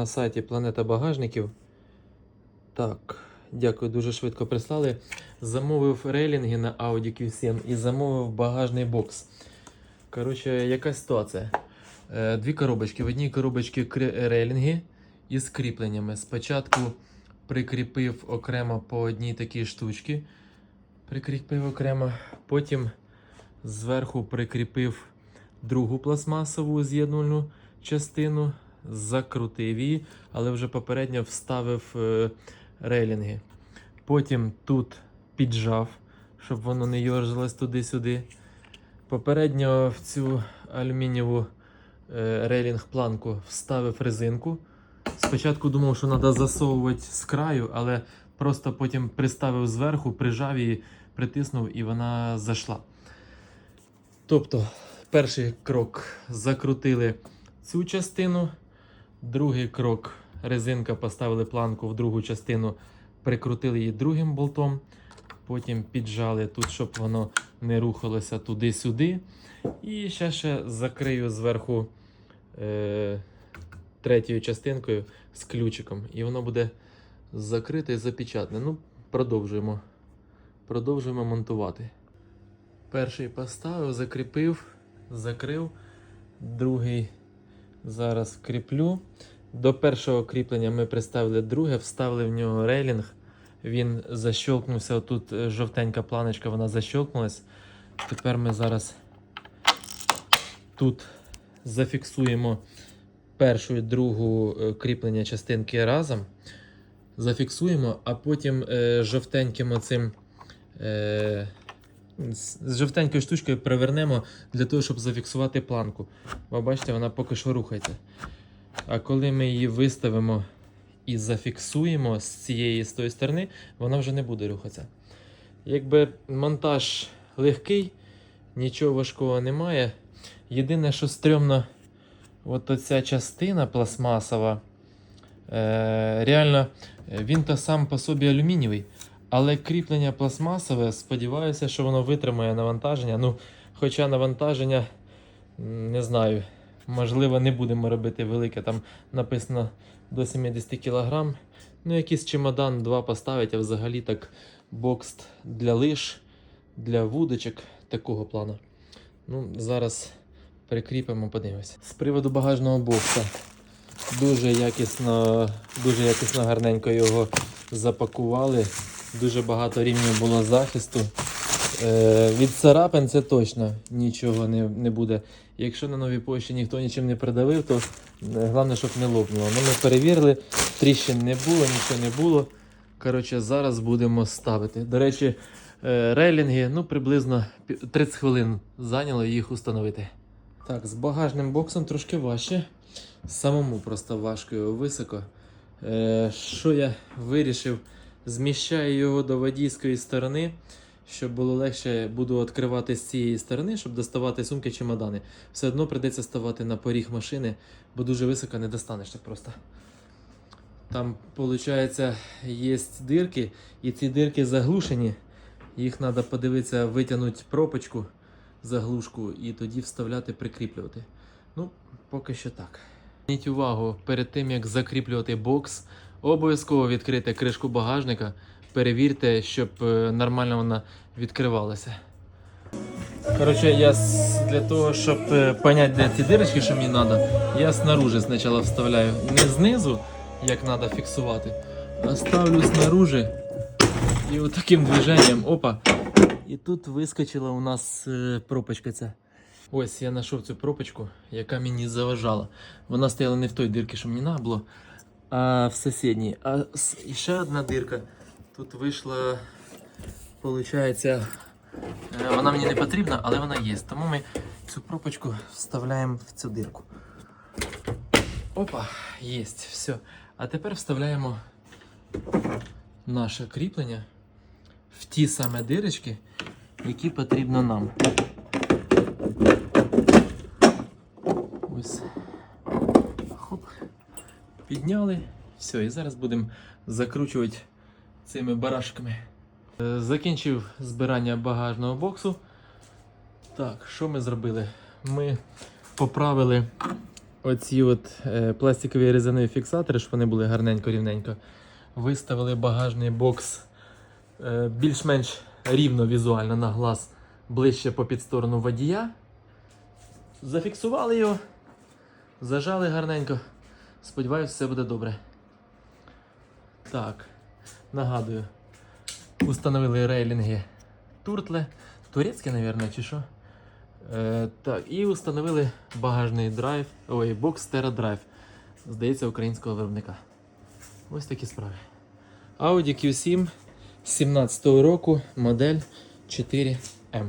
на сайті Планета Багажників. Так, дякую, дуже швидко прислали. Замовив рейлінги на Audi Q7 і замовив багажний бокс. Коротше, яка ситуація? Е, Дві коробочки. В одній коробочці рейлінги із кріпленнями. Спочатку прикріпив окремо по одній такій штучці. Прикріпив окремо. Потім зверху прикріпив другу пластмасову з'єднувальну частину, закрутив її, але вже попередньо вставив е, рейлінги. Потім тут піджав, щоб воно не йоржилось туди-сюди. Попередньо в цю алюмінієву е, рейлінг-планку вставив резинку. Спочатку думав, що треба засовувати з краю, але просто потім приставив зверху, прижав її, притиснув і вона зайшла. Тобто, перший крок закрутили цю частину, другий крок резинка поставили планку в другу частину, прикрутили її другим болтом, потім піджали тут, щоб воно не рухалося туди-сюди. І ще ще закрию зверху е, третьою частинкою з ключиком. І воно буде закрите і запечатане. Ну, продовжуємо. Продовжуємо монтувати. Перший поставив, закріпив, закрив. Другий зараз кріплю. До першого кріплення ми приставили друге, вставили в нього рейлінг. Він защелкнувся. Тут е, жовтенька планочка, вона защелкнулась. Тепер ми зараз тут зафіксуємо першу і другу е, кріплення частинки разом. Зафіксуємо, а потім е, жовтеньким оцим. З жовтенькою штучкою привернемо для того, щоб зафіксувати планку. Ви бачите, вона поки що рухається. А коли ми її виставимо і зафіксуємо з цієї з тої сторони, вона вже не буде рухатися. Якби монтаж легкий, нічого важкого немає. Єдине, що стрьомно, от оця частина пластмасова. Е, реально, він то сам по собі алюмінієвий. Але кріплення пластмасове, сподіваюся, що воно витримає навантаження. Ну, хоча навантаження, не знаю, можливо, не будемо робити велике. Там написано до 70 кг. Ну, якийсь чемодан два поставить, а взагалі так бокс для лиш, для вудочок такого плану. Ну, зараз прикріпимо, подивимося. З приводу багажного бокса. Дуже якісно, дуже якісно гарненько його запакували. Дуже багато рівнів було захисту. Е, від царапин це точно нічого не, не буде. Якщо на новій пошті ніхто нічим не придавив, то е, головне, щоб не лопнуло. Ну, ми перевірили, тріщин не було, нічого не було. Коротше, зараз будемо ставити. До речі, е, рейлінги ну, приблизно 30 хвилин зайняло їх установити. Так, з багажним боксом трошки важче. Самому просто важко його високо. Е, що я вирішив? Зміщаю його до водійської сторони, щоб було легше буду відкривати з цієї сторони, щоб доставати сумки чемодани. Все одно прийдеться ставати на поріг машини, бо дуже високо не достанеш так просто. Там, виходить, є дирки, і ці дирки заглушені. Їх треба подивитися, витягнути пропочку, заглушку і тоді вставляти, прикріплювати. Ну, поки що так. Зверніть увагу, перед тим як закріплювати бокс, обов'язково відкрити кришку багажника, перевірте, щоб е, нормально вона відкривалася. Коротше, я для того, щоб е, поняти, де ці дирочки, що мені треба, я снаружи спочатку вставляю. Не знизу, як треба фіксувати, а ставлю снаружи. І от таким движенням, опа. І тут вискочила у нас е, пропочка ця. Ось я знайшов цю пропочку, яка мені заважала. Вона стояла не в той дирці, що мені треба було, а в сусідній. А ще одна дирка. Тут вийшла, виходить, вона мені не потрібна, але вона є. Тому ми цю пропочку вставляємо в цю дирку. Опа, є, все. А тепер вставляємо наше кріплення в ті саме дирочки, які потрібно нам. Ось. Підняли. Все, і зараз будемо закручувати цими барашками. Е, Закінчив збирання багажного боксу. Так, що ми зробили? Ми поправили оці от е, пластикові резинові фіксатори, щоб вони були гарненько рівненько. Виставили багажний бокс е, більш-менш рівно візуально на глаз ближче по під сторону водія. Зафіксували його, зажали гарненько. Сподіваюсь, все буде добре. Так, нагадую, установили рейлінги туртле, турецьке, мабуть, чи що. Е, так, і установили багажний драйв, ой, бокс Terra Drive. Здається, українського виробника. Ось такі справи. Audi Q7 17 року, модель 4M.